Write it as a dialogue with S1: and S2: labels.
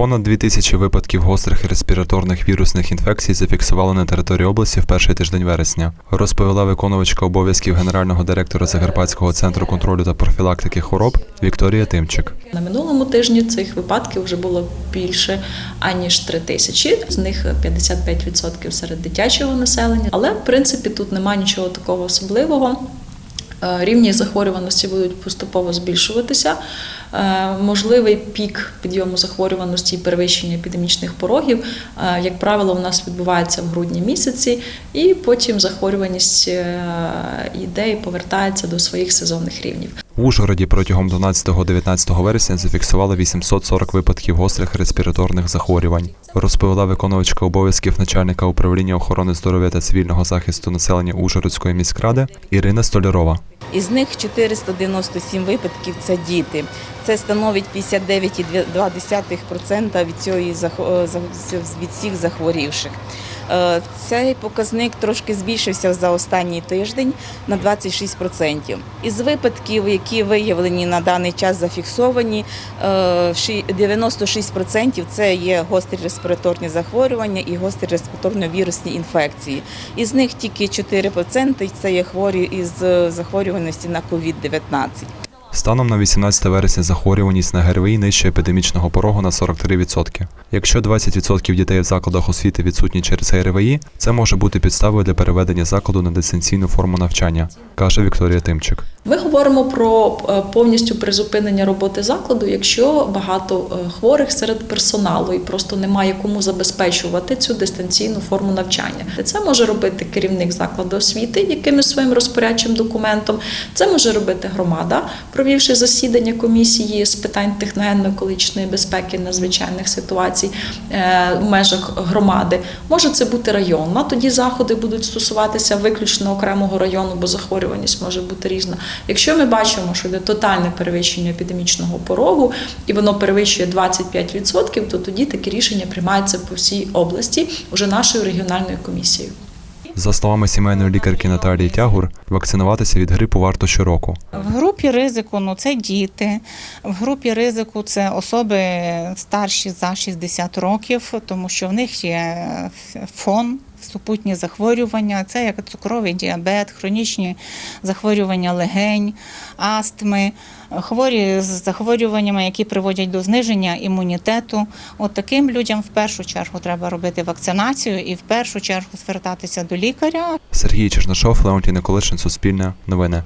S1: Понад дві тисячі випадків гострих респіраторних вірусних інфекцій зафіксували на території області в перший тиждень вересня, розповіла виконувачка обов'язків генерального директора Закарпатського центру контролю та профілактики хвороб Вікторія Тимчик.
S2: На минулому тижні цих випадків вже було більше аніж 3 тисячі. З них 55% серед дитячого населення. Але в принципі тут немає нічого такого особливого. Е, Рівні захворюваності будуть поступово збільшуватися. Е, Можливий пік підйому захворюваності і перевищення епідемічних порогів, е, як правило, у нас відбувається в грудні місяці, і потім захворюваність е, йде повертається до своїх сезонних рівнів.
S1: В Ужгороді протягом 12-19 вересня зафіксували 840 випадків гострих респіраторних захворювань, розповіла виконувачка обов'язків начальника управління охорони здоров'я та цивільного захисту населення Ужгородської міськради Ірина Столярова.
S3: Із них 497 випадків це діти. Це становить 59,2% від, за- від всіх захворівших. Е, Цей показник трошки збільшився за останній тиждень на 26%. Із випадків, які виявлені на даний час зафіксовані, е, ші- 96% це є гострі респіраторні захворювання і гострі респіраторно-вірусні інфекції. Із них тільки 4% це є хворі із е, захворюваності на COVID-19.
S1: Станом на 18 вересня захворюваність на ГРВІ нижче епідемічного порогу на 43%. Якщо 20% дітей в закладах освіти відсутні через ГРВІ, це може бути підставою для переведення закладу на дистанційну форму навчання, каже Вікторія Тимчик.
S2: Ми говоримо про е, повністю призупинення роботи закладу, якщо багато е, хворих серед персоналу і просто немає кому забезпечувати цю дистанційну форму навчання. Це може робити керівник закладу освіти якимось своїм розпорядчим документом. Це може робити громада, провівши засідання комісії з питань техногенно-екологічної безпеки надзвичайних ситуацій е, в межах громади. Може це бути районна, тоді заходи будуть стосуватися виключно окремого району, бо захворюваність може бути різна. Якщо ми бачимо, що йде тотальне перевищення епідемічного порогу і воно перевищує 25%, то тоді такі рішення приймаються по всій області уже нашою регіональною комісією.
S1: За словами сімейної лікарки Наталії Тягур, вакцинуватися від грипу варто щороку.
S4: В групі ризику ну це діти. В групі ризику це особи старші за 60 років, тому що в них є фон. Супутні захворювання, це як цукровий діабет, хронічні захворювання легень, астми, хворі з захворюваннями, які приводять до зниження імунітету. От таким людям в першу чергу треба робити вакцинацію і в першу чергу звертатися до лікаря,
S1: Сергій Чернишов, Леонтій Николишин, Суспільне, Новини.